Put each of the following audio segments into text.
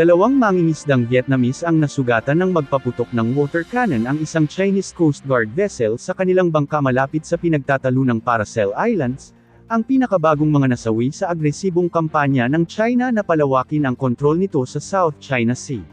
Dalawang mangingisdang Vietnamese ang nasugatan ng magpaputok ng water cannon ang isang Chinese Coast Guard vessel sa kanilang bangka malapit sa pinagtatalunang Paracel Islands, ang pinakabagong mga nasawi sa agresibong kampanya ng China na palawakin ang kontrol nito sa South China Sea.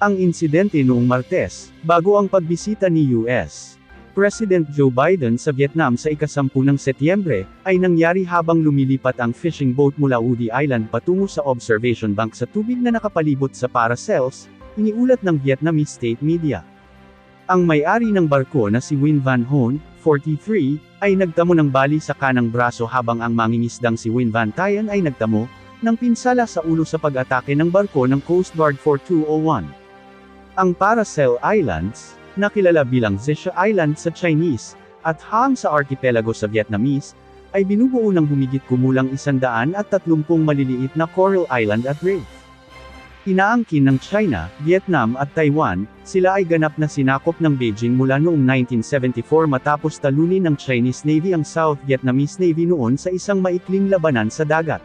Ang insidente noong Martes, bago ang pagbisita ni US. President Joe Biden sa Vietnam sa ikasampu ng Setyembre, ay nangyari habang lumilipat ang fishing boat mula Woody Island patungo sa observation bank sa tubig na nakapalibot sa Paracels, iniulat ng Vietnamese state media. Ang may-ari ng barko na si Win Van Hoon, 43, ay nagtamo ng bali sa kanang braso habang ang mangingisdang si Win Van Tyen ay nagtamo ng pinsala sa ulo sa pag-atake ng barko ng Coast Guard 4201. Ang Paracel Islands, nakilala bilang Zisha Island sa Chinese, at Hang sa archipelago sa Vietnamese, ay binubuo ng humigit kumulang isandaan at tatlumpung maliliit na coral island at reef. Inaangkin ng China, Vietnam at Taiwan, sila ay ganap na sinakop ng Beijing mula noong 1974 matapos talunin ng Chinese Navy ang South Vietnamese Navy noon sa isang maikling labanan sa dagat.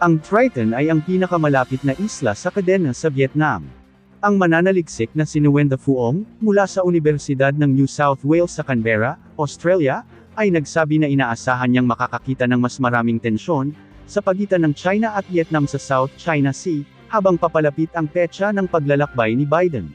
Ang Triton ay ang pinakamalapit na isla sa kadena sa Vietnam. Ang mananaliksik na si Nguyen Phuong, mula sa Universidad ng New South Wales sa Canberra, Australia, ay nagsabi na inaasahan niyang makakakita ng mas maraming tensyon, sa pagitan ng China at Vietnam sa South China Sea, habang papalapit ang petsa ng paglalakbay ni Biden.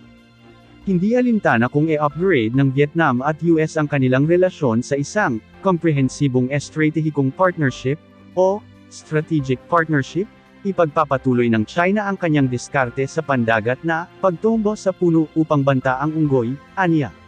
Hindi alintana kung e-upgrade ng Vietnam at US ang kanilang relasyon sa isang komprehensibong estratehikong partnership, o strategic partnership, ipagpapatuloy ng China ang kanyang diskarte sa pandagat na pagtumbo sa puno upang banta ang unggoy, anya.